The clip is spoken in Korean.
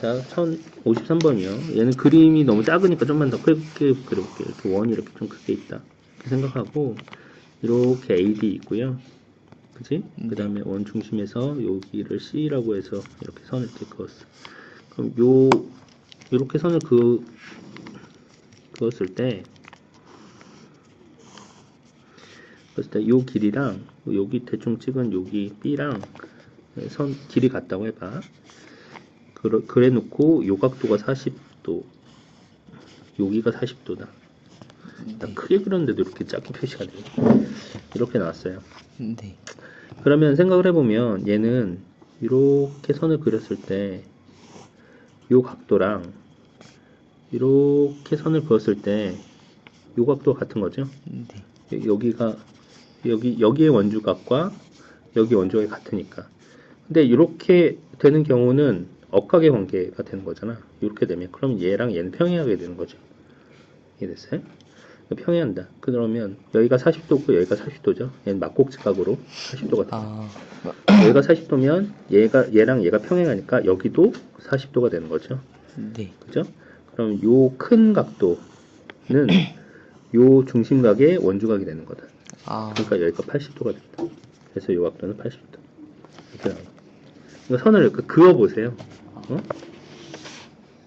자, 1053번이요. 얘는 그림이 너무 작으니까 좀만 더 크게 그려볼게요. 이렇게 원이 이렇게 좀 크게 있다. 이렇게 생각하고, 이렇게 AD 있고요. 그지? 그 다음에 원 중심에서 여기를 C라고 해서 이렇게 선을 이렇게 그었어. 그럼 요, 이렇게 선을 그, 그었을 때, 그었을 때 요 길이랑 여기 대충 찍은 여기 B랑 선 길이 같다고 해봐. 그래, 놓고 요 각도가 40도, 여기가 40도다. 딱 크게 그렸는데도 이렇게 작게 표시가 돼. 이렇게 나왔어요. 네. 그러면 생각을 해보면 얘는 이렇게 선을 그렸을 때 요 각도랑 이렇게 선을 그었을 때 요 각도 같은 거죠. 네. 여기가 여기 여기의 원주각과 여기 원주각이 같으니까. 근데 이렇게 되는 경우는 억각의 관계가 되는 거잖아. 이렇게 되면 그럼 얘랑 얘는 평행하게 되는 거죠. 이해됐어요? 평행한다. 그러면 여기가 40도고 여기가 40도죠. 얘는 막곡지각으로 40도가 돼. 아, 여기가 40도면 얘가 얘랑 얘가 평행하니까 여기도 40도가 되는 거죠. 네. 그죠? 그럼 요 큰 각도는 요 중심각의 원주각이 되는 거다. 아, 그러니까 여기가 80도가 된다. 그래서 요 각도는 80도. 이렇게 나와. 이거 선을 이렇게 그어 보세요. 어?